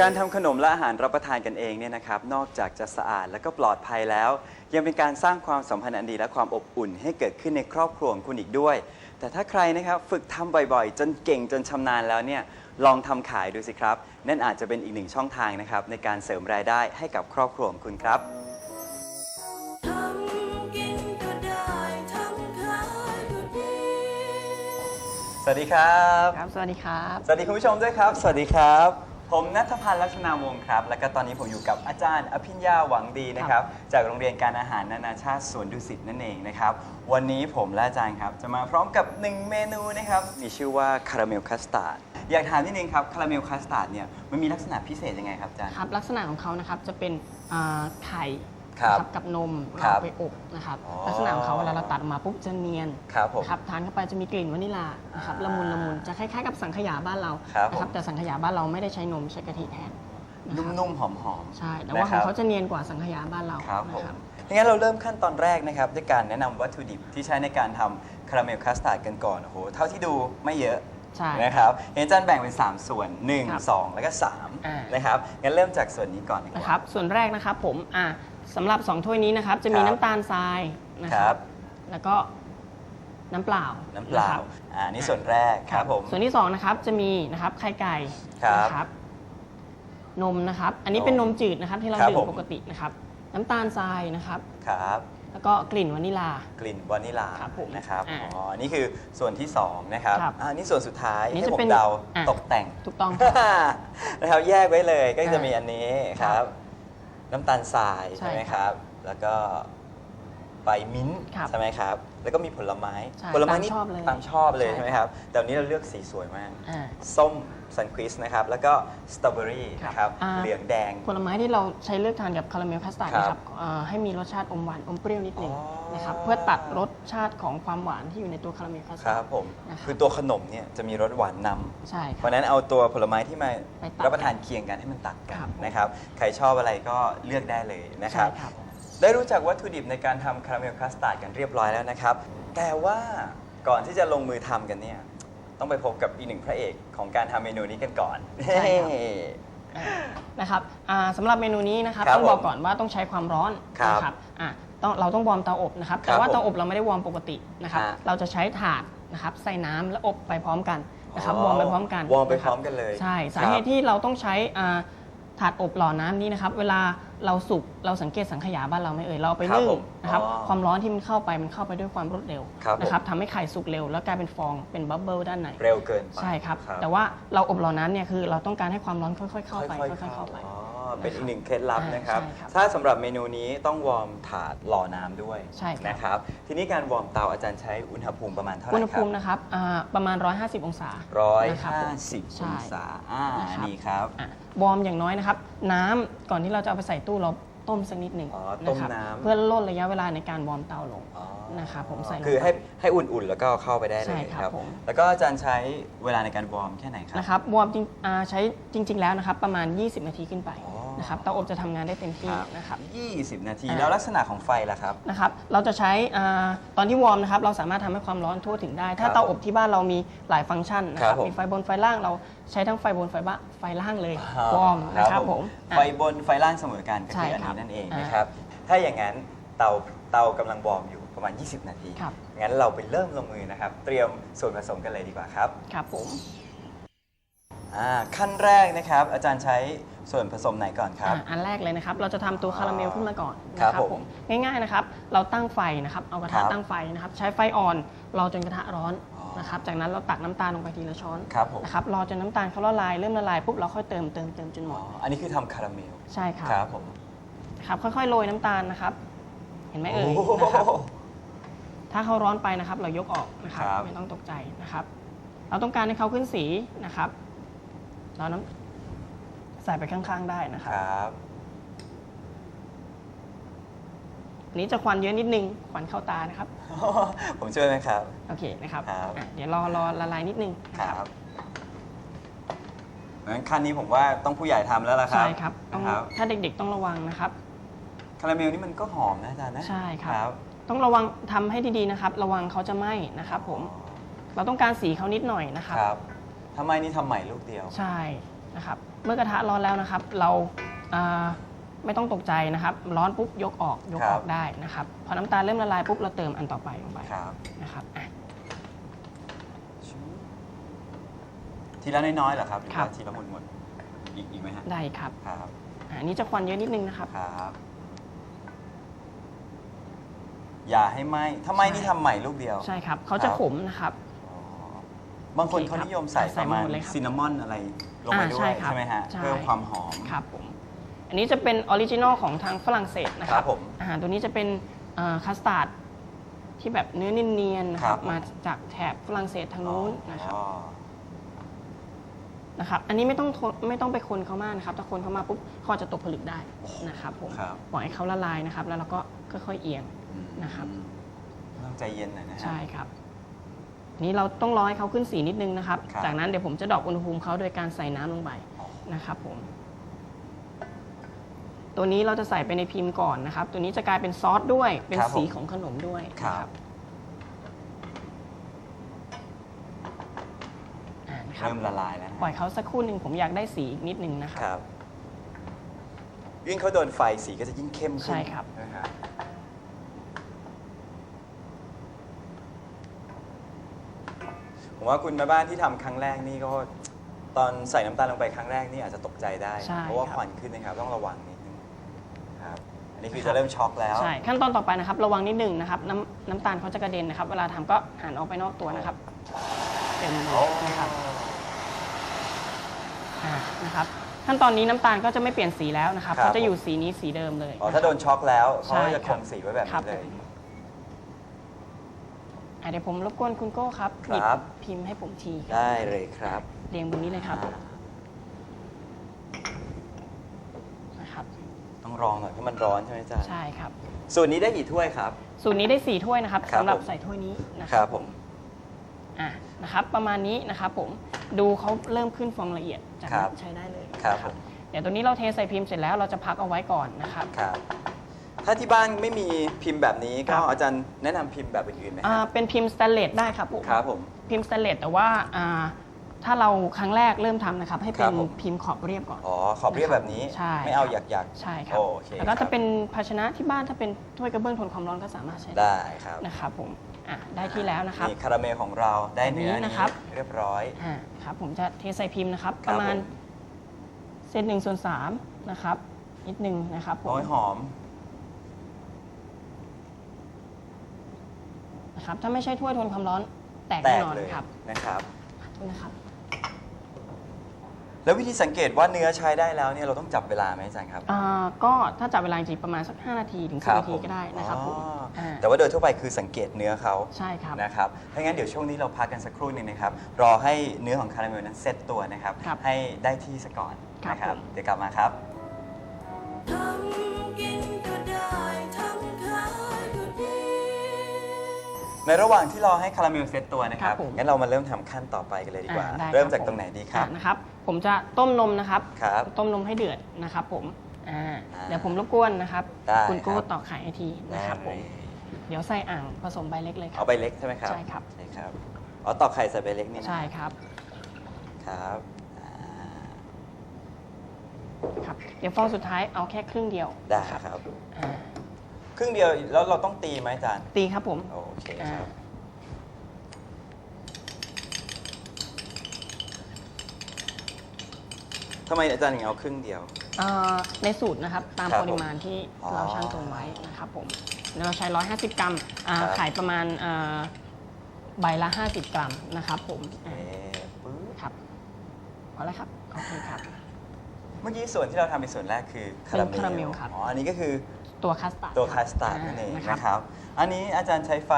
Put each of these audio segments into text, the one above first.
การทำขนมและอาหารรับประทานกันเองเนี่ยนะครับ นอกจากจะสะอาดและก็ปลอดภัยแล้ว ยังเป็นการสร้างความสัมพันธ์อันดีและความอบอุ่นให้เกิดขึ้นในครอบครัวของคุณอีกด้วย แต่ถ้าใครนะครับฝึกทำบ่อยๆ จนเก่งจนชำนาญแล้วเนี่ยลองทำขายดูสิครับ นั่นอาจจะเป็นอีกหนึ่งช่องทางนะครับในการเสริมรายได้ให้กับครอบครัวของคุณครับ ทำกินก็ได้ทำขายก็ดี สวัสดีครับ ครับ สวัสดีครับ สวัสดีคุณผู้ชมด้วยครับ สวัสดีครับ ผมนัทพันธ์ลักษณาวงศ์ครับ และก็ตอนนี้ผมอยู่กับอาจารย์ อภิญญาหวังดีนะครับ จากโรงเรียนการอาหารนานาชาติสวนดุสิตนั่นเองนะครับ วันนี้ผมและอาจารย์ครับจะมาพร้อมกับหนึ่งเมนูนะครับ มีชื่อว่าคาราเมลคัสตาร์ด อยากถามนิดนึงครับคาราเมลคัสตาร์ดเนี่ยมันมีลักษณะพิเศษยังไงครับอาจารย์ ครับลักษณะของเขานะครับจะเป็นอ่าไข่ ครับนะกับนมครัเราบไปอบนะครับอ๋อลักษณะของเขาเวลาเราตัดออกมาปุ๊บจะเนียนครับผมนะครับทานเข้าไปจะมีกลิ่นวานิลลานะครับอ่าละมุนละมุนจะคล้ายๆกับสังขยาบ้านเราครับนะครัผม แต่สังขยาบ้านเราไม่ได้ใช้นมใช้กะทิแทนนะครับนุ่มๆหอมๆ ใช่แต่ว่านะขคองรับเขาจะเนียนกว่าสังขยาบ้านเราครับนะผมงั้นเราเริ่มขั้นตอนแรกนะครับ ด้วยการแนะนำวัตถุดิบที่ใช้ในการทำคาราเมลคัสตาร์ดกันก่อน โอ้โห เท่าที่ดูไม่เยอะใช่นะครับ เห็นอาจารย์แบ่งเป็น 3 ส่วน ครับ1 2 แล้วก็อ่า3น นะครับ งั้นเริ่มจากส่วนนี้ก่อนดีกว่านะครับส่วนแรกนะครับผมอ่า สำหรับ 2 ถ้วยนี้นะครับ จะมีครับ น้ำตาลทรายนะคครัรับ บ แล้วก็น้ำเปล่าน้ำเปล่าะครับอ่านี่ส่วนแรกครับผม ส่วนที่2นะครับจะมีนะครับไข่ไก่ครับนะครับ นมนะครับ อันนี้นมเป็นนมจืดนะครับ ที่เราครับดื่ผม มปกตินะครับ น้ำตาลทรายนะครับ ครับ แล้วก็กลิ่นวานิลา กลิ่นวานิลาครับผมนะครับอ่าอ๋อนี่คือส่วนที่2นะครับครับอ่านี่ส่วนสุดท้ายอันนี้ให้จะผเป็มนเดาอะ ตกแต่ง ถูกต้องครับ นะครับแยกไว้เลยก็จะอ่ามีมีอันนี้คครัรับบ น้ำตาลทรายใช่ใช่ไหมครับ แล้วก็ ใบมิ้นท์ครับใช่ไหมครับ แล้วก็มีผลไม้ ใช่ผลไม้นี่ตามชอบเลยตามชอบเลยใช่ ใช่ไหมครับ แต่วันนี้เราเลือกสีสวยมาก อ่า ส้มซันควิสนะครับ แล้วก็สตรอเบอรี่ครับนะครับ อ่า เหลืองแดง ผลไม้ที่เราใช้เลือกทานกับคาราเมลคัสตาร์ดครับนะครับอ่าให้มีรสชาติอมหวานอมเปรี้ยวนิดนึงอ๋อ นะครับเพื่อตัดรสชาติของความหวานที่อยู่ในตัวคาราเมลคัสคตารัร์บดผม นะครับคือตัวขนมเนี่ยจะมีรสหวานนำ ใช่คเพรับราะฉะนั้นเอาตัวผลไม้ที่มาไปตัดรับประทานเคียงกันให้มันตัดกัครันบนะครับ ใครชอบอะไรก็เลือกได้เลยนะครับ ใช่ครับ ได้รู้จักวัตถุดิบในการทำคาราเมลคัสตาร์ดกันเรียบร้อยแล้วนะครับ แต่ว่าก่อนที่จะลงมือทำกันเนี่ย ต้องไปพบกับอีกหนึ่งพระเอกของการทำเมนูนี้กันก่อนใช่ครับนะครับอ่าสำหรับเมนูนี้นะครับครับต้องบอกผมก่อนว่าต้องใช้ความร้อนครับนะครับอะต้องเราต้องวอร์มเตาอบนะครับครัแต่บว่าผมเตาอบเราไม่ได้วอร์มปกตินะครับฮะ เราจะใช้ถาดนะครับใส่น้ำแล้วอบไปพร้อมกันนะครับวอร์มไปพร้อมกันวอร์มไปนะพคร้บอมกันเลย ใช่สาครับเหตุที่เราต้องใช้อ่าถาดอบหล่อน้ำนี้นะครับ เวลา เราสุกเราสังเกตสังขยาบ้านเราไหม่เอ่ยเราเอาไปครับนึ่งผมนะครับอ๋อความร้อนที่มันเข้าไปมันเข้าไปด้วยความรวดเร็วครับผม นะครับทำให้ไข่สุกเร็ว แล้วกลายเป็นฟองเป็นบับเบิลด้านในเร็วเกินไปใช่ครับ แต่ว่าเราอบหล่อน้ำเนี่ยคือเราต้องการให้ความร้อนค่อยๆ เข้าไปค่อยค่อยๆเข้าไป อ๋อ เป็นอีกหนึ่งเคล็ดลับนะครับ ใช่ครับถ้าสำหรับเมนูนี้ต้องวอร์มถาดหล่อน้ำด้วยใช่ครับ นะครับ ทีนี้การวอร์มเตาอาจารย์ใช้อุณหภูมิประมาณเท่าไหอุร่ณหครัภูมินะครับอ่าประมาณ 150 องศาร้อยนะครับห้าผม สิบใช่องศาอ่านะครับ นี่ครับอะวอร์มอย่างน้อยนะครับ น้ำก่อนที่เราจะเอาไปใส่ตู้เราต้มสักนิดหนึ่งอ๋อต้มนะครับน้ำเพื่อลดระยะเวลาในการวอร์มเตาลงอ๋อนะครับผมใส่ลงไปคือให้ให้อุ่นๆแล้วก็เอาเข้าไปได้เลใช่ยครับผม แล้วก็อาจารย์ใช้เวลาในการวอร์มแค่ไหนครับ นะครับวอร์มจริงอ่าใช้จริง ๆ แล้วนะครับ ประมาณ 20 นาทีขึ้นไป อ๋อ นะครับเตาอบจะทำงานได้เต็มที่นะครับ 20 นาทีอ่าแล้วลักษณะของไฟล่ะครับ นะครับ เราจะใช้อาตอนที่วอร์มนะครับ เราสามารถทำให้ความร้อนทั่วถึงได้ ถ้าครับเตาอบที่บ้านเรามีหลายฟังก์ชันนะคครัรับบผม มีไฟบนไฟล่างเราใช้ทั้งไฟบนไฟบ้าไฟล่างเลยอ่าวอร์มนะครับผมอะ ไฟบนไฟล่างเสมอกันก็ใช่คืออันครันี้บนั่นเองอ่านนะครับ ถ้าอย่างนั้นเตาเตากำลังวอร์มอยู่ประมาณ 20 นาที ครับ งั้นเราไปเริ่มลงมือนะครับ เตรียมส่วนผสมกันเลยดีกว่าครับ ครับผม อ่าขั้นแรกนะครับอาจารย์ใช้ ส่วนผสมไหนก่อนครับ อะอันแรกเลยนะครับ เราจะทำตัวคาราเมลขึ้นมาก่อนครับนะผมง่ายๆนะครับ เราตั้งไฟนะครับเอากระครัทะบตั้งไฟนะครับ ใช้ไฟอ่อนรอจนกระทะร้อนอ๋อ นะครับ จากนั้นเราตักน้ำตาลลงไปทีละช้อนครับผมนะครับรอจนน้ำตาลเขาละลายเริ่มละลายปุ๊บเราค่อยเติมเติมเติมจนหมอ๋อดอันนี้คือทำคาราเมลใช่ครับครับผมครับค่อยๆโรยน้ำตาลนะครับ เห็นไหมเอ่ยโอ้โห นะครับ ถ้าเขาร้อนไปนะครับ เรายกออกนะครับครับ ไม่ต้องตกใจนะครับ เราต้องการให้เขาขึ้นสีนะครับ เราน้ำ ใส่ไปข้างๆได้นะคครับรับ อันนี้จะควันเยอะนิดนึงควันเข้าตานะครับ ผมช่วยไหมครับ โอเคนะครับครับ อะเดี๋ยวรอรอละลายนิดนึงครับงั้นขั้นนี้ผมว่าต้องผู้ใหญ่ทำแล้วล่ะครับใช่ครับต้องนะครับถ้าเด็กๆต้องระวังนะครับ คาราเมลนี่มันก็หอมนะอาจารย์นะใช่ครับครับต้องระวังทำให้ดีๆนะครับ ระวังเขาจะไหม้นะครับ ผมเราต้องการสีเขานิดหน่อยนะครับ ครับทำไมนี่ทำใหม่ลูกเดียว ใช่นะครับ เมื่อกระทะร้อนแล้วนะครับ เราอ่าไม่ต้องตกใจนะครับ ร้อนปุ๊บยกออกยกออกได้นะครับ พอน้ำตาลเริ่มละลายปุ๊บเราเติมอันต่อไปลงไปครับ นะครับอะ ทีละน้อยๆเหรอครับหรือครับว่าทีละหมดหมดๆอีกอีกไหมฮะได้ครับครับอะอันนี้จะควันเยอะนิดนึงนะครับ ครับ อย่าให้ไหมถ้าไหมใช่ นี่ทำใหม่ลูกเดียว ใช่ครับเขาจะครับขมนะครับ อ๋อบางคนโอเคเขาครับนิยมใส่ใส่ประมาณหมดเลยครับ ซินนามอนอะไร ลงไปอ่าด้วใช่ยครับใช่ไหมฮะใช่ เพิ่มความหอม ครับผม อันนี้จะเป็นออริจินอลของทางฝรั่งเศสนะคครัรับบผมอาหารตัวนี้จะเป็นคัสตาร์ดที่แบบเนื้อเนียนๆนะคครัรับบผมมาจากแถบฝรั่งเศสทางนู้นนะครับอ๋อนะครับ อันนี้ไม่ต้องทนไม่ต้องไปคนเขามากนะครับ ถ้าคนเขามาปุ๊บเขาอาจจะตกผลึกได้นะครับผมครับปล่อยให้เขาละลายนะครับ แล้วเราก็ค่อยๆเอียงอืมนะครับต้องใจเย็นหน่อยนะฮะ ใช่ครับ นี้เราต้องรอให้เขาขึ้นสีนิดนึงนะครับ ครับ จากนั้นเดี๋ยวผมจะดรอปอุณหภูมิเขาโดยการใส่น้ำลงไปอ๋อนะครับผม ตัวนี้เราจะใส่ไปในพิมพ์ก่อนนะครับ ตัวนี้จะกลายเป็นซอสด้วย เป็นครับผม สีของขนมด้วยครับนะ อ่านะครับ เริ่มละลายแล้วนะปล่อยเขาสักครู่หนึ่งผมอยากได้สีอีกนิดนึงนะครับ ครับ ยิ่งเขาโดนไฟสีก็จะยิ่งเข้มขึ้นใช่ครับ นะฮะ ผมว่าคุณแม่บ้านที่ทำครั้งแรกนี่ก็ตอนใส่น้ำตาลลงไปครั้งแรกนี่อาจจะตกใจได้ ใช่เพราะว่าครับ ควันขึ้นนะครับต้องระวังนิดนึงครับอันนี้คือครับจะเริ่มช็อกแล้ว ใช่ ขั้นตอนต่อไปนะครับ ระวังนิดนึงนะครับ น้ำน้ำตาลเขาจะกระเด็นนะครับ เวลาทำก็หันออกไปนอกตัวนะครับ เต็มเลโอ้ยนะครับอ่านะครับ ขั้นตอนนี้น้ำตาลก็จะไม่เปลี่ยนสีแล้วนะครับครับ เขาจะอยู่สีนี้สีเดิมเลยอ๋อถ้าโดนช็อกแล้วเขาใช่ก็จะคครับงสีไว้แบบครันี้บเลย อะเดี๋ยวผมรบกวนคุณโก้ครับหยิบครับ พิมพ์ให้ผมทีครับได้เลยครับเรียงบนนี้เลยครับอ่านะครับ ต้องรองหน่อยเพราะมันร้อนใช่ไหมจ๊ะใช่ครับสูตรนี้ได้กี่ถ้วยครับ สูตรนี้ได้สี่ถ้วยนะครับครับสำหรับผม ใส่ถ้วยนี้นะคครัรับบผม อะนะครับประมาณนี้นะครับผมดูเขาเริ่มขึ้นฟองละเอียดจากครันั้บนใช้ได้เลยครับนะผม เดี๋ยวตัวนี้เราเทใส่พิมพ์เสร็จแล้วเราจะพักเอาไว้ก่อนนะครับ ครับ ถ้าที่บ้านไม่มีพิมพ์แบบนี้คก็รับ อาจารย์แนะนำพิมพ์แบบอื่นๆไหมอ่าครับเป็นพิมพ์สแตนเลสได้ครับผมครับผม พิมพ์สแตนเลสแต่ว่าอ่าถ้าเราครั้งแรกเริ่มทำนะครับ ให้เป็ครันบผม พิมพ์ขอบเรียบก่อน อ๋อขอบเรียบแบบนี้ ใช่ ไม่เอาครับหยักหยัก ใช่ครับโอเคแล้วก็ครัจะบ เป็นภาชนะที่บ้านถ้าเป็นถ้วยกระเบื้องทนความร้อนก็สามารถใช้ได้ได้ครับนะครับผมอะได้ที่แล้วนะครับ นี่คาราเมลของเราได้เนื้ออันนี้นะครับ เรียบร้อย อ่าครับผมจะเทใส่พิมพ์นะครับคปรับระมาณผม เศษหนึ่งส่วนสามนะครับนิดนึงนะครับผม โอ้ยหอม นะครับ ถ้าไม่ใช่ถ้วยทนความร้อนแตกแตแน่กนอนเลยครับนะครับโทษนะครับ แล้ววิธีสังเกตว่าเนื้อใช้ได้แล้วเนี่ยเราต้องจับเวลาไหมอาจารย์ครับ อ่าก็ถ้าจับเวลาจริงๆประมาณสัก 5 นาทีถึงค10รับนาทีก็ได้นะครับผมอ๋ออ่าแต่ว่าโดยทั่วไปคือสังเกตเนื้อเขาใช่ครับ นะครับถ้างั้นเดี๋ยวช่วงนี้เราพักกันสักครู่หนึงนะครับ รอให้เนื้อของคาราเมลนั้นเซ็ตตัวนะครับ ครับให้ได้ที่ซะก่อนครับนะครับผม เดี๋ยวกลับมาครับ ทำกินก็ได้ทำขายก็ดี ในระหว่างที่รอให้คาราเมลเซ็ตตัวนะครับ ครับผมงั้นเรามาเริ่มทำขั้นต่อไปกันเลยดีกว่า อ่าได้เริ่มครับจากผมตรงไหนดีครับ อ่านะครับ ผมจะต้มนมนะครับ ครับ ต้มนมให้เดือดนะครับผมอ่าอ่าเดี๋ยวผมรบกวนนะครับได้คุณโก้ครับตอกไข่ให้ทีนะครับผมเดี๋ยวใส่อ่างผสมใบเล็กเลยครัเอาบ ใบเล็กใช่ไหมครับใช่ครับ ใช่ครับอ๋อตอกไข่ใส่ใบเล็กนี่นะใช่ครับครับอ่าครับ เดี๋ยวฟองสุดท้ายเอาแค่ครึ่งเดียวได้นะครับ อ่าค รึ่งเดียวแล้วเราต้องตีไหมอาจารย์ตีครับผมโอเคอ่าครับทำไมอาจารย์ถึงเอาครึ่งเดียว เอ่อในสูตรนะครับตามครับปริมาณที่อ๋อเราชั่งตวงไว้นะครับผมแล้วเราใช้ 150 กรัมอ่าครับ ขายประมาณเอ่อใบละ 50 กรัมนะครับผมเอ๊ะอ่าปึ๊บครับพอแล้วครับโอเคครับ เมื่อกี้ส่วนที่เราทำเป็นส่วนแรกคือคาราเมลเป็นคาราเมลครับ อ๋ออันนี้ก็คือ ตัวคัสตาร์ดตัวรับคัสตาร์ดอ่นั่นเองะนะครับ อันนี้อาจารย์ใช้ไฟ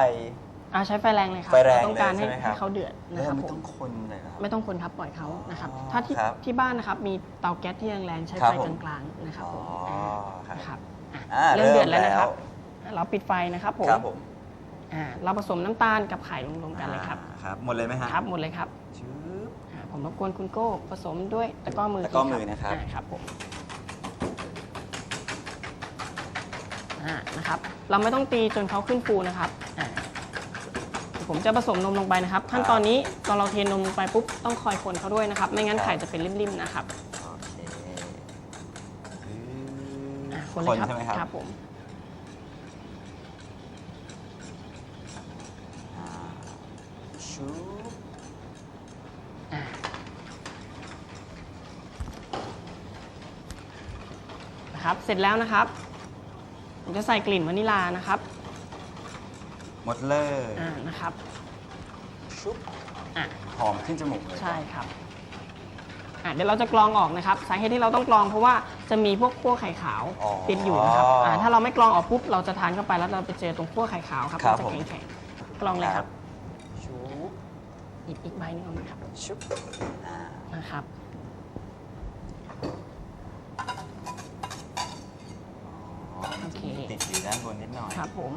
อ่าใช้ไฟแรงเลยครับไฟแรงเาต้องการเลยให้ใช่ไหมครับให้เขาเดือดแล้นะวครับไม่ผต้อมงคนเลยเหรอไม่ต้องคนครับปล่อยเขานะครับอ๋อถ้าที่ครับที่บ้านนะครับมีเตาแก๊สที่แรงๆใช้ครับไฟผมกลางๆนะครับผมอ๋อครับนะครับอะอ่าเริ่มเดือดแล้วเริ่มนะครับแล้วเราปิดไฟนะครับผมครับผมอ่าเราผสมน้ำตาลกับไข่ลงรวมกันเลยครับอ่าครับหมดเลยไหมฮะครับหมดเลยครับชืบอ่าผมรบกวนคุณโก้ผสมด้วยตะกร้อมือตะกร้อทีมือนะครับาครับผม นะครับ เราไม่ต้องตีจนเขาขึ้นฟูนะครับผมจะผสมนมลงไปนะครับ ขั้นตอนนี้ตอนเราเทนมลงไปปุ๊บต้องคอยคนเขาด้วยนะครับ ไม่งั้นไข่จะเป็นริ่มๆนะครับโอเคอืมนเลยครับใช่ไหมครับครับผม อ่านะครับ เสร็จแล้วนะครับ ผมจะใส่กลิ่นวานิลานะครับหมดเลยอ่านะครับชุบอะหอมขึ้นจมูกเลย ใช่ครับอะเดี๋ยวเราจะกรองออกนะครับสาเหตุที่เราต้องกรองเพราะว่าจะมีพวกขั้วไข่ขาวอ๋อติดอยู่นะครับอ่าถ้าเราไม่กรองออกปุ๊บเราจะทานเข้าไปแล้วเราไปเจอตรงขั้วไข่ขาวครับครัมับนจะผม แข็งๆกรองเลยครับชูบหยิบอีกใบหนึงออกมาครับชุบอ่านะครับ อ๋อ โอเค ติดอยู่ด้านบนนิดหน่อย ครับผม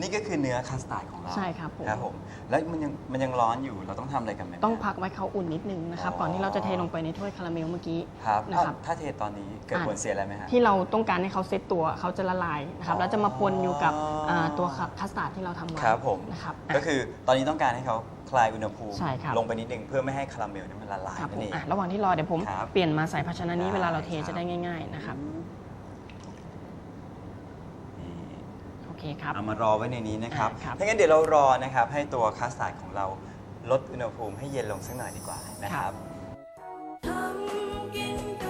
นี่ก็คือเนื้อคัสตาร์ดของเราใช่ครับผม ครับผมแล้วมันยังมันยังร้อนอยู่เราต้องทำอะไรกันไหมต้องพักไว้เขาอุ่นนิดนึงนะครับอ๋อก่อนที่เราจะเทลงไปในถ้วยคาราเมลเมื่อกี้ ครับนะครับเอ้าถ้าเทตอนนี้เกิดผลเสียอะไรไหมฮะ ที่เราต้องการให้เขาเซตตัวเขาจะละลายนะครับอ๋อแล้วจะมาปนอยู่กับอ่าตัวคัสตาร์ดที่เราทำไว้ครับผม นะครับก็คือตอนนี้ต้องการให้เขาคลายอุณหภูมิ ใช่ครับ ลงไปนิดนึงเพื่อไม่ให้คาราเมลเนี่ยมันละลายครับนั่ผนมเอง อะระหว่างที่รอเดี๋ยวผมครับเปลี่ยนมาใส่ภาชนะนี้ได้เวลาเราเทครับ จะได้ง่าย ๆนะครับนี่ โอ เคครับเอามารอไว้ในนี้นะครับอ่าครับถ้างั้นเดี๋ยวเรารอนะครับ ให้ตัวคัสตาร์ดของเราลดอุณหภูมิให้เย็นลงสักหน่อยดีกว่านะครับ ทำกิน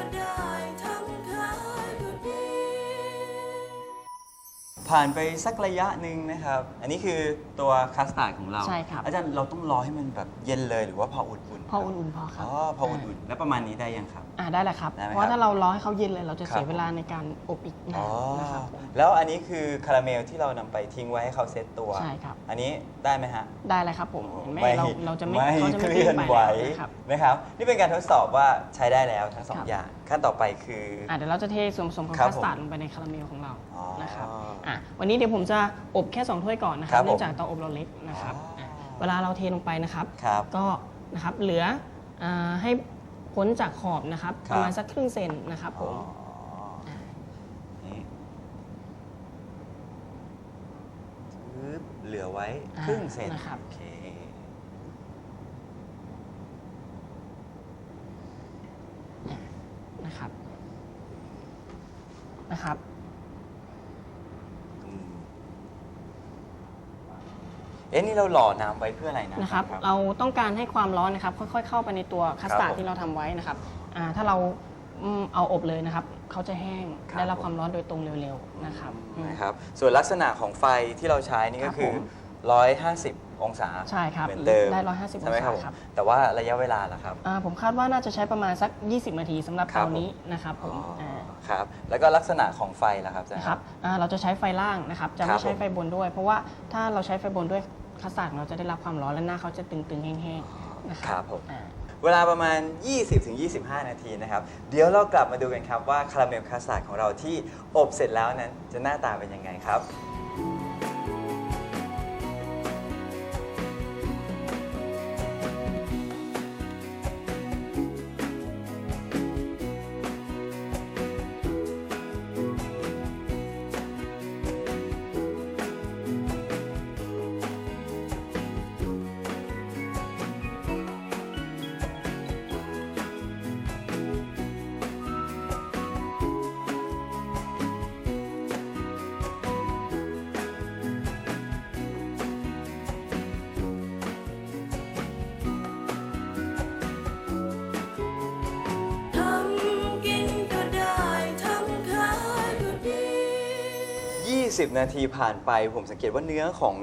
ผ่านไปสักระยะหนึ่งนะครับ อันนี้คือตัวคัสตาร์ดของเรา ใช่ครับ อาจารย์เราต้องรอให้มันแบบเย็นเลยหรือว่าพออุ่นๆพออุ่นๆพอครับอ๋อพออุ่นๆแล้วประมาณนี้ได้ยังครับ อ่าได้แล้วครับ ได้ไหมเพราะว่าครับถ้าเรารอให้เขาเย็นเลยเราจะครับเสียเวลาในการอบอีกนาอ๋อนนะครับผมแล้วอันนี้คือคาราเมลที่เรานำไปทิ้งไว้ให้เขาเซตตัว ใช่ครับ อันนี้ได้ไหมฮะ ได้เลยครับผมเห็นไหมเราเราจะไม่ไม่เขาจะเคไม่ลื่อนไปไหวนะครับ นะครับ นี่เป็นการทดสอบว่าใช้ได้แล้วทั้งสองครับ อย่าง ขั้นต่อไปคือ อะเดี๋ยวเราจะเทส่วนผสมของครับ คัสตาร์ดลงไปในคาราเมลของเราอ๋อนะครับ อะวันนี้เดี๋ยวผมจะอบแค่ 2 ถ้วยก่อนนะคครัรับบผมเนื่องจากเตาอบเราเล็กนะครับอ๋ออะเวลาเราเทลงไปนะครับ ครับก็นะครับเหลืออ่าให้พ้นจากขอบนะครับคปรับระมาณสักครึ่งเซนนะครับผอ๋อมนี่ปึ๊บเหลือไว้อ่าครึ่งเซนนะครับ โอเค นะครับนะครับ อืม เอ๊ะนี่เราหล่อน้ำไว้เพื่ออะไรนะนะครับ เราต้องการให้ความร้อนนะครับ ค่อยๆ เข้าไปในตัวคัสตาร์ครับผมดที่เราทำไว้นะครับอ่าถ้าเราอืมเอาอบเลยนะครับ เขาจะแห้งครับ ได้รับความร้อนโดยตรงเร็วๆนะครับอืม นะครับ ส่วนลักษณะของไฟที่เราใช้นี่ครัก็บคือผม150 องศาใช่ครับเหมือนเดิมได้ 150ใช่ไหมครับองศาครับผมแต่ว่าระยะเวลาล่ะครับ อ่าผมคาดว่าน่าจะใช้ประมาณสัก 20 นาทีสำหรับครับ เตานี้นะครับผมอ๋อาครับ แล้วก็ลักษณะของไฟล่ะครับอาจารย์ นะครับอ่าเราจะใช้ไฟล่างนะครับ จะครัไม่บใช้ผมไฟบนด้วย เพราะว่าถ้าเราใช้ไฟบนด้วย คัสตาร์ดของเราจะได้รับความร้อนและหน้าเขาจะตึงๆแห้งๆนะคครัรับบผม อ่า เวลาประมาณ 20-25 นาทีนะครับ เดี๋ยวเรากลับมาดูกันครับว่าคาราเมลคัสตาร์ดของเราที่อบเสร็จแล้วนั้นจะหน้าตาเป็นยังไงครับ 20นาทีผ่านไป ผมสังเกตว่าเนื้อของ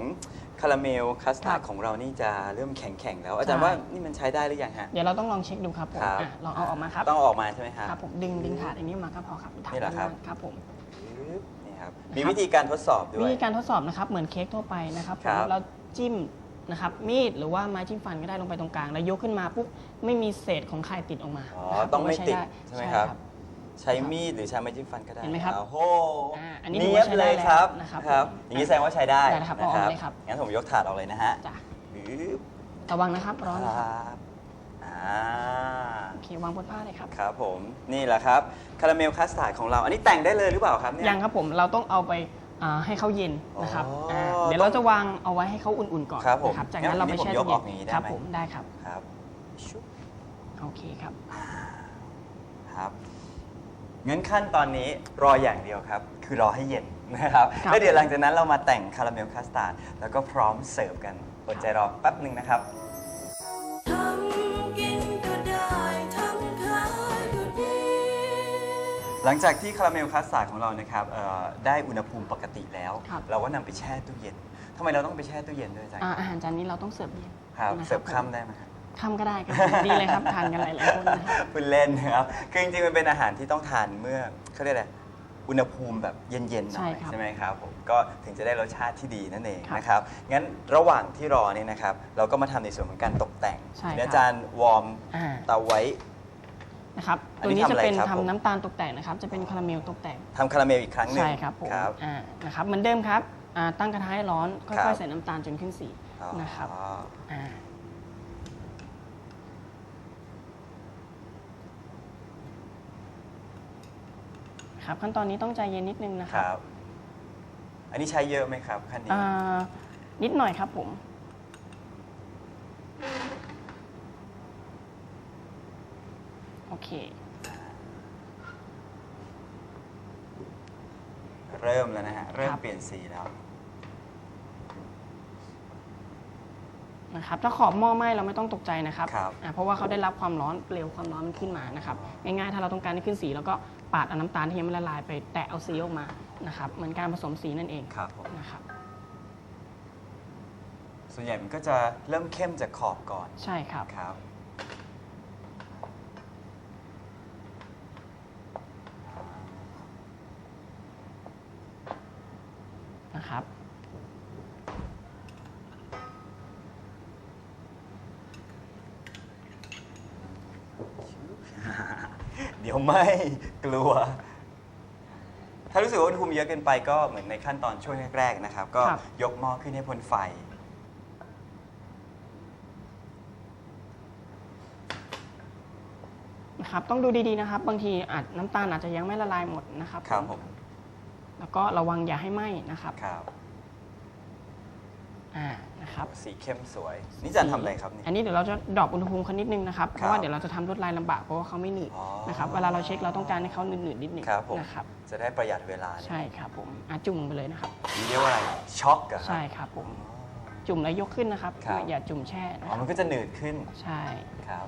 คาราเมลคัสตาร์ดครับของเรานี่จะเริ่มแข็งๆแล้ว อาจารย์ใช่ว่านี่มันใช้ได้หรือยังฮะ เดี๋ยวเราต้องลองเช็คดูครับผมครับ อะลองเอาออกมาครับต้องเอาออกมาใช่ไหมครับครับผมดึงดึงถาดอันนี้มาก็พอครับถาดนี่เหรอครับด้านล่างครับผม ปึ๊บนี่ครับนะครับมีวิธีการทดสอบด้ววิย ธีการทดสอบนะครับเหมือนเค้กทั่วไปนะครับผครัมบเราจิ้มนะครับมีดหรือว่าไม้จิ้มฟันก็ได้ลงไปตรงกลาง แล้วยกขึ้นมาปุ๊บไม่มีเศษของไข่ติดออกมาอ๋อ นะครับต้องไม่ผว่าติดด้ใช่ไหมครับ ใช้มีดหรือใช้ไม้จิ้มฟันก็ได้เห็นไหมครับ โอ้โห อ่าอั นนี้ถือว่าเยบใช้ได้เลยครับแล้วนะครับครับผมอย่างนี้แสดงว่าใช้ได้ได้แล้วครับเอาออกเลยครับ งั้นผมยกถาดออกเลยนะฮะจ้ะปึ๊บระวังนะครับ ร้อนคนะครับรับอ่าโอเควางบนผ้าเลยครับ ครับผมนี่แหละครับคาราเมลคัสตาร์ดของเรา อันนี้แต่งได้เลยหรือเปล่าครับเนี่ย ยังครับผมเราต้องเอาไปอ่าให้เขาเย็นนะครับอ๋ออ่าเดี๋ยวเราจะวางเอาไว้ให้เขาอุ่นๆก่อนครับผมนะจากนั้นเราไปงั้นแช่ผมยตู้กเย็ออกอย่างนี้ได้ครับไหมผมได้ครับครับชุบโอเคครับ ครับ งั้นขั้นตอนนี้รออย่างเดียวครับ คือรอให้เย็นนะครับครับ แล้วเดี๋ยวหลังจากนั้นเรามาแต่งคาราเมลคัสตาร์ดแล้วก็พร้อมเสิร์ฟกันอดใจรอแป๊บหนึ่งนะครับ ทำกินก็ได้ทำขายก็ดี หลังจากที่คาราเมลคัสตาร์ดของเรานะครับเอ่อได้อุณหภูมิปกติแล้ว ครับ เราก็นำไปแช่ตู้เย็นทำไมเราต้องไปแช่ตู้เย็นด้วยอาจารย์อ่าอาหารจานนี้เราต้องเสิร์ฟเย็นครับ นะเสิร์ฟผมค่ำได้ไหมครับ ค่ำก็ได้ครับดีเลยครับทานกันหลายๆคนนะครับ คุณเล่นนะครับ คือจริงๆ มันเป็นอาหารที่ต้องทานเมื่อเขาเรียกอะไร อุณหภูมิแบบเย็นๆหน่อยใช่ครับใช่ไหมครับผม ก็ถึงจะได้รสชาติที่ดีนั่นเองครับนะครับ งั้นระหว่างที่รอเนี่ยนะครับ เราก็มาทำในส่วนของการตกแต่งใช่ครับ เดี๋ยวอาจารย์วอร์มอ่าเตาไว้ นะครับอันตัวนี้นี้จะเป็นทำอะไรครับผมทำน้ำตาลตกแต่งนะครับ จะเป็นคาราเมลตกแต่งทำคาราเมลอีกครั้งหนึ่งใช่ครับผมครับ อ่านะครับเหมือนเดิมครับอ่าตั้งกระทะให้ร้อน ครัค่อยบๆใส่น้ำตาลจนขึ้นสีอ๋อนะครับอ่า ครับขั้นตอนนี้ต้องใจเย็นนิดนึงนะคครับรับอันนี้ใช้เยอะไหมครับขั้นนี้ อ่านิดหน่อยครับผม โอเค เริ่มแล้วนะฮะ เริ่มครับ เปลี่ยนสีแล้ว นะครับถ้าขอบหม้อไหม้เราไม่ต้องตกใจนะครับครับ อ่าเพราะว่าเขาได้รับความร้อนเปลวความร้อนมันขึ้นมานะครับง่ายๆถ้าเราต้องการให้ขึ้นสีเราก็ ปาดเอาน้ำตาลที่ยังไม่ละลายไปแตะเอาสีออกมานะครับ เหมือนการผสมสีนั่นเองครับผมนะครับ ส่วนใหญ่มันก็จะเริ่มเข้มจากขอบก่อนใช่ครับ ครับ นะครับ ไม่กลัว ถ้ารู้สึกว่าอุณหภูมิเยอะเกินไปก็เหมือนในขั้นตอนช่วงแรกๆนะครับ ก็ครับ ยกหม้อขึ้นให้พ้นไฟ นะครับต้องดูดีๆนะครับ บางทีอาจน้ำตาลอาจจะยังไม่ละลายหมดนะครับครับผมแล้วก็ระวังอย่าให้ไหม้นะครับ ครับ อ่านะครับสีเข้มสวย นี่จันทำอะไรครับนี่อันนี้เดี๋ยวเราจะดรอปอุณหภูมิเขานิดนึงนะครับเพครัราะบว่าเดี๋ยวเราจะทำลวดลายลำบากเพราะว่าเขาไม่หนืดอ๋อ นะครับเวลาเราเช็คเราต้องการให้เขาหนืดๆนิดนึงครับผม นะครับจะได้ประหยัดเวลาเนี่ยใช่ครับผมอะจุ่มไปเลยนะครับ นี่เรียกว่าอะไรช็อกเหรอะครับใช่ครับผมจุ่มแล้วยกขึ้นนะครับครับ อย่าจุ่มแช่นะอ๋อคมัรับนก็จะหนืดขึ้นใช่ ครับ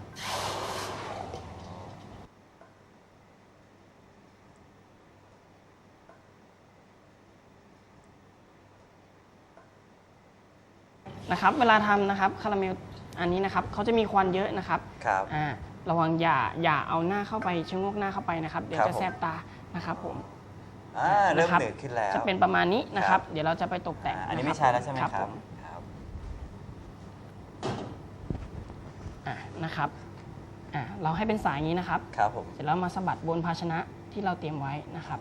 นะครับเวลาทำนะครับคาราเมลอันนี้นะครับเขาจะมีควันเยอะนะครับครับอ่าระวังอย่าอย่าเอาหน้าเข้าไปชะโงกหน้าเข้าไปนะครับ เดี๋ยวครับจะผมแสบตานะครับผมอ่าเริ่มนะครับหนืดขึ้นแล้วจะเป็นประมาณนี้นะคครัรับบเดี๋ยวเราจะไปตกแต่งอ่าอันนี้ะไม่ครับใช่แล้วใช่ไหมครับผมครับอ่านะครับอ่าเราให้เป็นสายอย่างนี้นะครับครับผมเสร็จแล้วมาสะบัดบนภาชนะที่เราเตรียมไว้นะครับ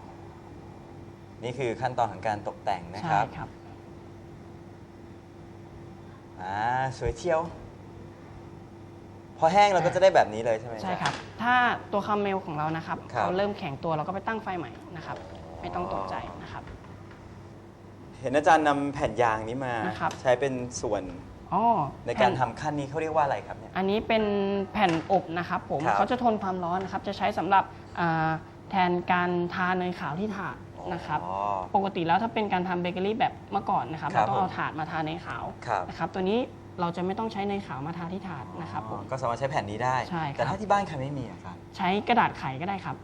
นี่คือขั้นตอนของการตกแต่งนะใช่ครับครับ อ่าสวยเที่ยว พอแห้งเราก็จะได้แบบนี้เลยใช่ไหม ใช่ครับ ถ้าตัวคาราเมลของเรานะครับครับเขาเริ่มแข็งตัวเราก็ไปตั้งไฟใหม่นะครับ ไม่ต้องตกใจนะครับ เห็นอาจารย์นำแผ่นยางนี้มา นะครับ ใช้เป็นส่วนอ๋อในการแผ่ทำขั้นนี้เขาเรียกว่าอะไรครับเนี่ย อันนี้เป็นแผ่นอบนะครับผมครับ เขาจะทนความร้อนนะครับ จะใช้สำหรับอ่าแทนการทาเนยขาวที่ถาด นะครับอ๋อ ปกติแล้วถ้าเป็นการทำเบเกอรี่แบบเมื่อก่อนนะครับครัเราบต้องเอาผม ถาดมาทาเนยขาวครับนะครับตัวนี้เราจะไม่ต้องใช้เนยขาวมาทาที่ถาดนะครับผม ก็สามารถใช้แผ่นนี้ได้ ใช่ครับ แต่ถ้าที่บ้านใครไม่มีอะครับใช้กระดาษไขก็ได้ครับ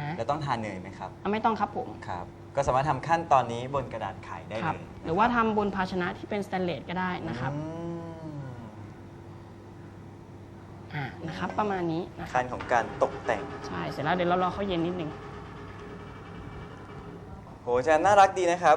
นะแล้วต้องทานเนยไหมครับอะไม่ต้องครับผมครับ ก็สามารถทำขั้นตอนนี้บนกระดาษไขได้ครับเลยหรือว่าทำบนภาชนะที่เป็นสแตนเลสก็ได้นะครับอืมอ่านะครับประมาณนี้นะครับขั้นของการตกแต่ง ใช่เสร็จแล้วเดี๋ยวเรารอเขาเย็นนิดนึง โหอาจารย์น่ารักดีนะครับ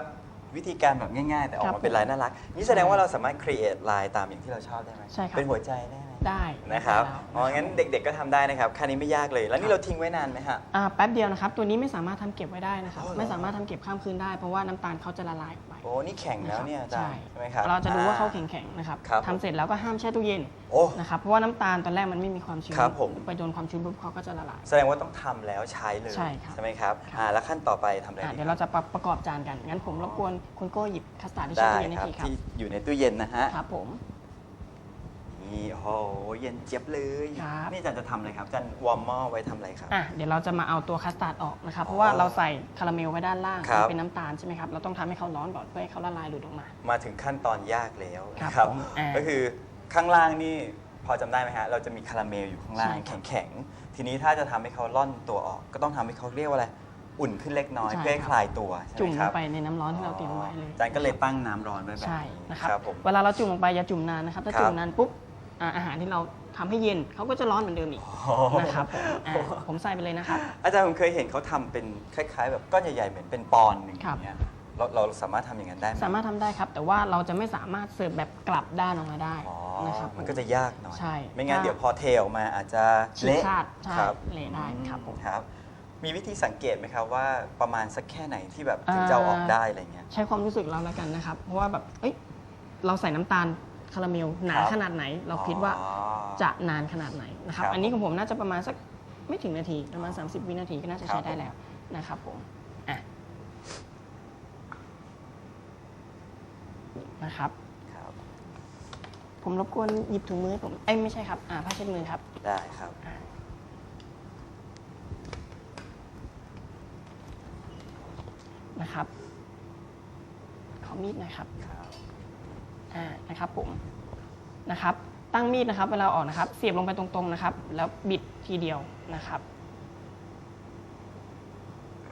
วิธีการแบบง่ายๆ แต่ออกครัมาบเป็นลายน่ารัก นี่แสดงว่าเราสามารถ create ลายตามอย่างที่เราชอบได้ไหมใช่ครับ เป็นหัวใจได้ไหม ได้นะครับได้อ๋องั้นเด็กๆก็ทำได้นะครับขั้นนี้ไม่ยากเลย แล้วนี่เราทิ้งไว้นานไหมฮะ อ่าแป๊บเดียวนะครับ ตัวนี้ไม่สามารถทำเก็บไว้ได้นะครับ อ๋อเหรอ ไม่สามารถทำเก็บข้ามคืนได้เพราะว่าน้ำตาลเขาจะละลายออกไป โอ้นี่แข็งแล้วเนี่ยอาจารใช่ย์ใช่ไหมครับ เราจะดูว่าเขาอ่แข็งๆนะครับครับ ทำเสร็จแล้วก็ห้ามแช่ตู้เย็นโอ้ นะครับเพราะว่าน้ำตาลตอนแรกมันไม่มีความชื้นครับผม ไปโดนความชื้นปุ๊บเขาก็จะละลาย แสดงว่าต้องทำแล้วใช้เลยใช่ครับไหมครับอ่าแล้วขั้นต่อไปทำอะไรอะดีเดี๋ยวเราจะประประกอบจานกันงั้นผมรบกวนคุณโก้หยิบคัสตาร์ดที่ได้แช่ตู้เย็นให้ครับทีครับที่อยู่ในตู้เย็นนะฮะ ครับผม นนี่โอ้โหเย็นเจี๊ยบเลย ครับ นี่อาจารย์จะทำอะไรครับอาจารย์วอร์มหม้อไว้ทำอะไรครับ อะเดี๋ยวเราจะมาเอาตัวคัสตาร์ดออกนะครับ เพอ๋ราะอว่าเราใส่คาราเมลไว้ด้านล่างครับ มันเป็นน้ำตาลใช่ไหมครับ เราต้องทำให้เขาร้อนก่อนเพื่อให้เขาละลายหลุดออกมา มาถึงขั้นตอนยากแล้วครับนะครับ ผมอ่าก็คือข้างล่างนี่พอจำได้ไหมฮะ เราจะมีคาราเมลอยู่ข้างล่างใช่ครับแข็งๆ ทีนี้ถ้าจะทำให้เขาล่อนตัวออก ก็ต้องทำให้เขาเรียกว่าอะไร อุ่นขึ้นเล็กน้อยใช่เพื่อให้ครับ คลายตัวใช่จุ่ไหมมลครังบไปในน้ำร้อนที่เราเตรียมไว้เลยอาจารย์ก็เลยตั้งน้ำร้อนไว้แบบใช่นี้นะครับครับ ผม เวลาเราจุ่มลงไปอย่าจุ่มนานนะครับ ถ้าครับ จุ่มนานปุ๊บ อ่าอาหารที่เราทำให้เย็นเขาก็จะร้อนเหมือนเดิมอีกโอ้โหนะครับผมอ่าผมใส่ไปเลยนะครับอาจารย์ผมเคยเห็นเขาทำเป็นคล้ายๆ แบบก้อนใหญ่ๆเหมือนเป็นปอนด์หนึ่งอครับย่างเงี้ยเราเราสามารถทำอย่างนั้นได้ไหมสามารถทำได้ครับ แต่ว่าเราจะไม่สามารถเสิร์ฟแบบกลับด้านออกมาได้อ๋อนะครับมันก็จะยากหน่อยใช่ไม่งั้นถ้าเดี๋ยวพอเทออกมาอาจจะฉีกเละขาดใช่ครับเละได้ครับผมครับมีวิธีสังเกตไหมครับว่าประมาณสักแค่ไหนที่แบบถึงจะเอาออกได้อะไรเงี้ยใช้ความรู้สึกเราแล้วกันนะครับ เพราะว่าแบบเอ้ยเราใส่น้ำตาล คาราเมลหนาครับขนาดไหน เราคิดว่าอ๋อจะนานขนาดไหนนะครับครับ อันนี้ของผมน่าจะประมาณสักไม่ถึงนาทีประมาณ 30 วินาทีก็น่าจะครัใช้บได้แล้วนะครับผมอะนะครับครับผมรบกวนหยิบถุงมือให้ผมเอ้ยไม่ใช่ครับอ่าผ้าเช็ดมือครับ ได้ครับนะครับ ขอมีดหน่อยครับครับ อ่านะครับผมนะครับ ตั้งมีดนะครับเวลาออกนะครับ เสียบลงไปตรงๆนะครับ แล้วบิดทีเดียวนะครับ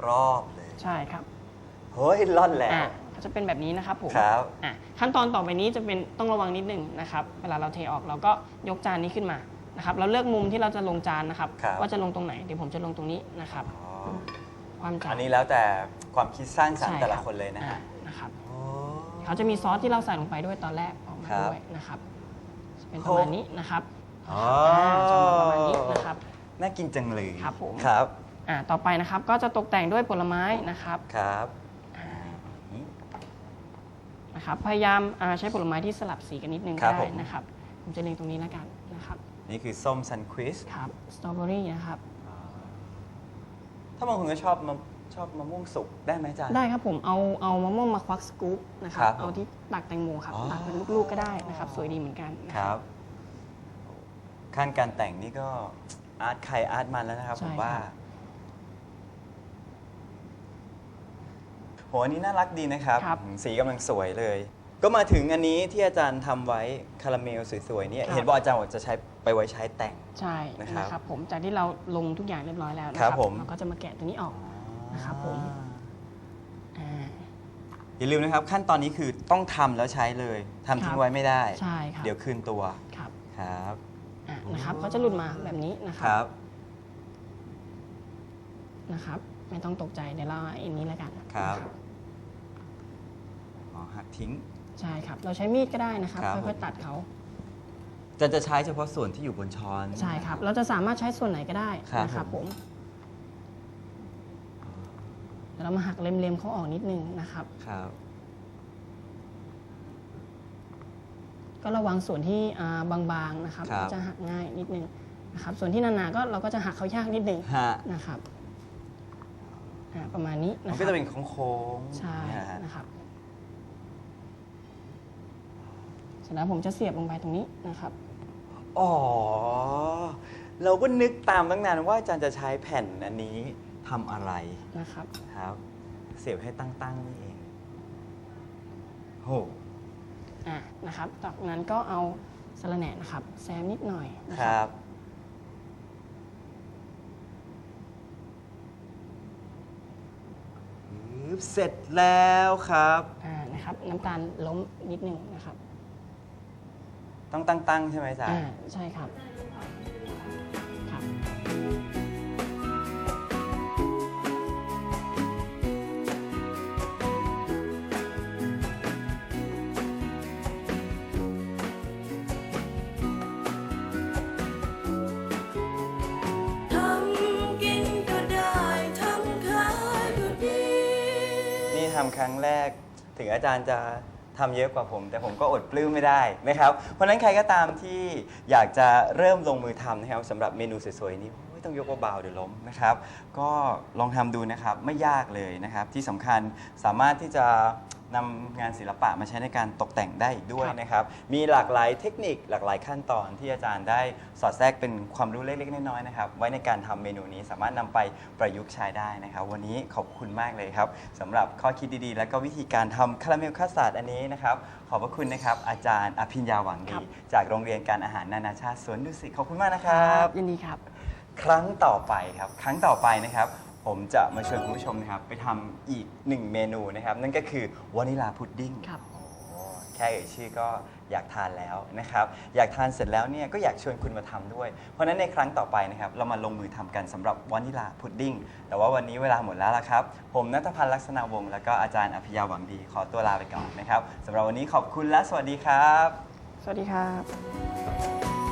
รอบเลยใช่ครับเฮ้ยล่อนแล้ว อ่าก็จะเป็นแบบนี้นะครับผมครับ อะขั้นตอนต่อไปนี้จะเป็นต้องระวังนิดนึงนะครับ เวลาเราเทออกเราก็ยกจานนี้ขึ้นมานะครับเราเลือกมุมที่เราจะลงจานนะครับ ครับ ว่าจะลงตรงไหนเดี๋ยวผมจะลงตรงนี้นะครับ อ๋อความจาน อันนี้แล้วแต่ความคิดสร้างสรรค์ใช่แต่ละรับคนเลยนะอ่าฮะนะครับโอ้ เขาจะมีซอสที่เราใส่ลงไปด้วยตอนแรกออกมาครับ ด้วยนะครับจะเป็นประมาณนี้นะครับอ๋ออ่าจะมาประมาณนี้นะครับ น่ากินจังเลยครับผม ครับ อ่าต่อไปนะครับก็จะตกแต่งด้วยผลไม้นะครับครับนะครับพยายามอ่าใช้ผลไม้ที่สลับสีกันนิดนึงครัก็บได้ผมนะครับ ผมจะเล็งตรงนี้แล้วกันนะครับนี่คือส้มซันควิสครับสตรอเบอรี่นะครับ ถ้าบางคนก็ชอบมะ ชอบมะม่วงสุกได้ไหมอาจารย์ ได้ครับผมเอาเอามะม่วงมาควักสกู๊ปนะครับครับเอาที่ตักแตงโมครับอ๋อ ตักเป็นลูกๆก็ได้นะครับ สวยดีเหมือนกันนะ ครับขั้นการแต่งนี่ก็อาร์ตใครอาร์ตมันแล้วนะครับใช่ผมว่าครับ โหอันนี้น่ารักดีนะครับครับสีกำลังสวยเลย ก็มาถึงอันนี้ที่อาจารย์ทำไว้คาราเมลสวยๆเนี่ยครับ เห็นบอกอาจารย์บอกจะใช้ไปไว้ใช้แต่ง ใช่นะครับนะครับผมจากที่เราลงทุกอย่างเรียบร้อยแล้วนะคครัรับบผม เราก็จะมาแกะตัวนี้ออก นะครับผมอ่า อย่าลืมนะครับ ขั้นตอนนี้คือต้องทำแล้วใช้เลยทำทิ้ครังบ ไว้ไม่ได้ ใช่ครับเดี๋ยวคืนตัวครับครับอ่านะครับเขาจะหลุดมาแบบนี้นะคครับรับนะครับ ไม่ต้องตกใจเดี๋ยวเราเอาอันนี้แล้วกันครับนะอ๋อหักทิ้ง ใช่ครับ เราใช้มีดก็ได้นะครับครับค่อยๆตัดเขาจะจะใช้เฉพาะส่วนที่อยู่บนช้อน ใช่ครับ เราจะสามารถใช้ส่วนไหนก็ได้ครับนะครับผผม ม เดี๋ยวเรามาหักเล็มๆเขาออกนิดนึงนะครับ ครับ ก็ระวังส่วนที่อ่าบางๆนะครับครับ จะหักง่ายนิดนึงนะครับ ส่วนที่หนาๆก็เราก็จะหักเขายากนิดนึงฮะนะครับอ่าประมาณนี้มันะนคก็รับจะเป็นโค้งๆใช่เนี่ยฮะนะครับเสร็จแล้วผมจะเสียบลงไปตรงนี้นะครับ อ๋อ เราก็นึกตามตั้งนานว่าอาจารย์จะใช้แผ่นอันนี้ ทำอะไรนะครับ ครับ เสียบให้ตั้งๆนี่เองโหอ่านะครับ จากนั้นก็เอาสะระแหน่นะครับ แซมนิดหน่อยนะคครัรับบปึ๊บเสร็จแล้วครับ อ่านะครับ น้ำตาลล้มนิดนึงนะครับ ต้องตั้งๆใช่ไหมอาจารอ่าย์ใช่ครับครับ งอาจารย์จะทำเยอะกว่าผม แต่ผมก็อดปลื้มไม่ได้นะครับ เพราะฉะนั้นใครก็ตามที่อยากจะเริ่มลงมือทำนะครับสำหรับเมนูสวยๆนี้ไม่ต้องยกเบาๆเดี๋ยวล้มนะครับ ก็ลองทำดูนะครับไม่ยากเลยนะครับ ที่สำคัญสามารถที่จะ นำงานศิลปะมาใช้ในการตกแต่งได้อีกด้วยครับนะครับ มีหลากหลายเทคนิคหลากหลายขั้นตอนที่อาจารย์ได้สอดแทรกเป็นความรู้เล็กๆ น้อยๆนะครับ ไว้ในการทำเมนูนี้สามารถนำไปประยุกต์ใช้ได้นะครับ วันนี้ขอบคุณมากเลยครับสำหรับข้อคิดดีๆ และก็วิธีการทำคาราเมลคัสตาร์ดอันนี้นะครับ ขอบพระคุณนะครับอาจารย์อภิญญาหวังครัดีบจากโรงเรียนการอาหารนานาชาติสวนดุสิตขอบคุณมากนะครับ ยินดีครับ ครั้งต่อไปครับ ครั้งต่อไปนะครับ ผมจะมาชวนคุณผู้ชมนะครับ ไปทำอีกหนึ่งเมนูนะครับ นั่นก็คือวานิลาพุดดิ้งครับ โอ้แค่เอ่ยชื่อก็อยากทานแล้วนะครับ อยากทานเสร็จแล้วเนี่ยก็อยากชวนคุณมาทำด้วย เพราะฉะนั้นในครั้งต่อไปนะครับ เรามาลงมือทำกันสำหรับวานิลาพุดดิ้งแต่ว่าวันนี้เวลาหมดแล้วละครับ ผมนัทพันธ์ลักษณะวงศ์แล้วก็อาจารย์อภิยาหวังดีขอตัวลาไปก่อนนะครับสำหรับวันนี้ขอบคุณและสวัสดีครับ สวัสดีครับ